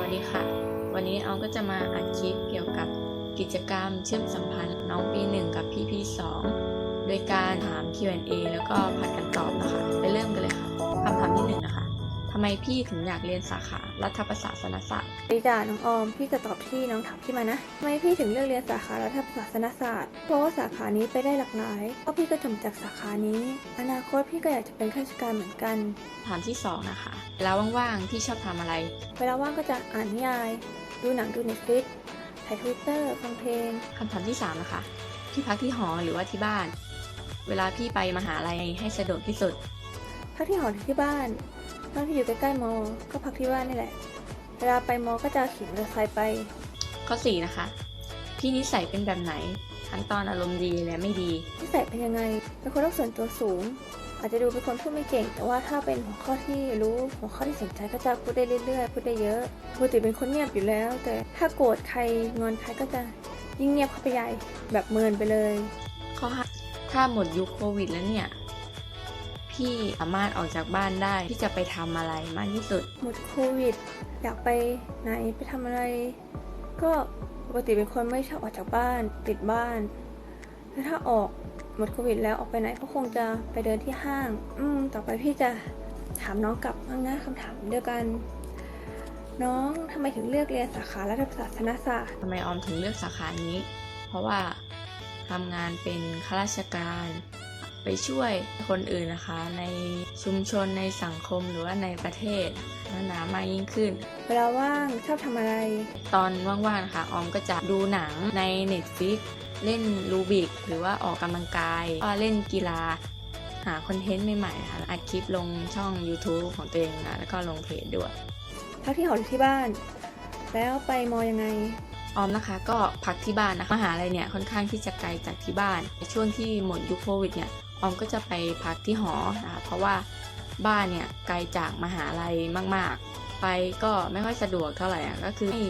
วัสดีค่ะ วันนี้เอาก็จะมาอัดคลิปเกี่ยวกับกิจกรรมเชื่อมสัมพันธ์น้องปีหนึ่งกับพี่ปีสองโดยการถาม Q&A แล้วก็ผัดกันตอบนะคะไปเลยค่ะำไมพี่ถึงอยากเรียนสาขารัฐประศาสนศาสตร์ดีจ้าน้องออม พี่จะตอบที่น้องถามพี่มานะทำไมพี่ถึงเลือกเรียนสาขารัฐศาสนศาสตร์ เพราะว่าสาขานี้ไปได้หลากหลายเพราะพี่ก็จบจากสาขานี้ อนาคตพี่ก็อยากจะเป็นข้าราชการเหมือนกันคำถามที่สองนะคะเวลาว่างๆพี่ชอบทำอะไร เวลาว่างก็จะอ่านนิยาย ดูหนังดูเน็ตฟลิกถ่ายทวิตเตอร์ฟังเพลงคำถามที่สามนะคะพี่พักที่หอหรือว่าที่บ้าน เวลาพี่ไปมหาลัยให้สะดวกที่สุด พักที่หอหรือที่บ้านบ้านพี่อยู่ใกล้ๆมอ ก็พักที่บ้านนี่แหละ เวลาไปมอก็จะขี่มอเตอร์ไซค์ไป ข้อ4นะคะ พี่นิสัยเป็นแบบไหน ทั้งตอนอารมณ์ดีและไม่ดี นิสัยเป็นยังไง เป็นคนรักส่วนตัวสูง อาจจะดูเป็นคนพูดไม่เก่ง แต่ว่าถ้าเป็นหัวข้อที่รู้หัวข้อที่สนใจก็จะพูดได้เรื่อยๆ พูดได้เยอะปกติเป็นคนเงียบอยู่แล้ว แต่ถ้าโกรธใครงอนใครก็จะยิ่งเงียบเข้าไปใหญ่แบบเมินไปเลยข้อ5ถ้าหมดยุคโควิดแล้วเนี่ย พี่สามารถออกจากบ้านได้พี่จะไปทำอะไรมากที่สุด หมดโควิด อยากไปไหนไปทำอะไร ก็ปกติเป็นคนไม่ชอบออกจากบ้านติดบ้านแล้วถ้าออกหมดโควิด แล้วออกไปไหนก็คงจะไปเดินที่ห้าง อืมต่อไปพี่จะถามน้องกลับบ้างนะคำถามเดียวกัน น้องทำไมถึงเลือกเรียนสาขารัฐศาสนศาสตร์ทำไมออมถึงเลือกสาขานี้ เพราะว่าทำงานเป็นข้าราชการ ไปช่วยคนอื่นนะคะ ในชุมชนในสังคมหรือว่าในประเทศพัฒนามากยิ่งขึ้น เวลาว่างชอบทำอะไร ตอนว่างๆนะคะออมก็จะดูหนังใน Netflix เล่นรูบิกหรือว่าออกกำลังกายก็เล่นกีฬาหาคอนเทนต์ใหม่ๆค่ะอัดคลิปลงช่อง YouTube ของตัวเองนะแล้วก็ลงเพจด้วยพักที่หอหรือที่บ้าน แล้วไปมอยังไงออมนะคะก็พักที่บ้านนะคะมหาลัยเนี่ยค่อนข้างที่จะไกลจากที่บ้าน ในช่วงที่หมดยุคโควิดเนี่ย ออมก็จะไปพักที่หอนะคะเพราะว่าบ้านเนี่ยไกลจากมหาลัยมาก ๆ ไปก็ไม่ค่อยสะดวกเท่าไหร่อะก็คือให้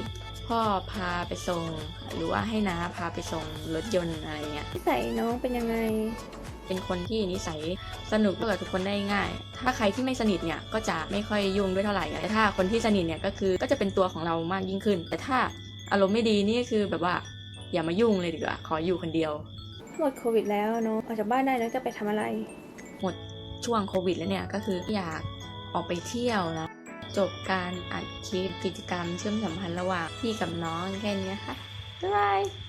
พ่อพาไปส่ง หรือว่าให้น้าพาไปส่งรถยนต์อะไรเงี้ยนิสัยน้องเป็นยังไง เป็นคนที่นิสัยสนุกกับทุกคนได้ง่าย ถ้าใครที่ไม่สนิทเนี่ยก็จะไม่ค่อยยุ่งด้วยเท่าไหร่แต่ถ้าคนที่สนิทเนี่ยก็คือก็จะเป็นตัวของเรามากยิ่งขึ้น แต่ถ้าอารมณ์ไม่ดีนี่คือแบบว่าอย่ามายุ่งเลยดีกว่าขออยู่คนเดียว หมดโควิดแล้วเนาะออกจากบ้านได้แล้วจะไปทำอะไร หมดช่วงโควิดแล้วเนี่ยก็คืออยากออกไปเที่ยวนะจบการอัดคลิปกิจกรรมเชื่อมสัมพันธ์ระหว่างพี่กับน้องแค่นี้ค่ะบ๊ายบาย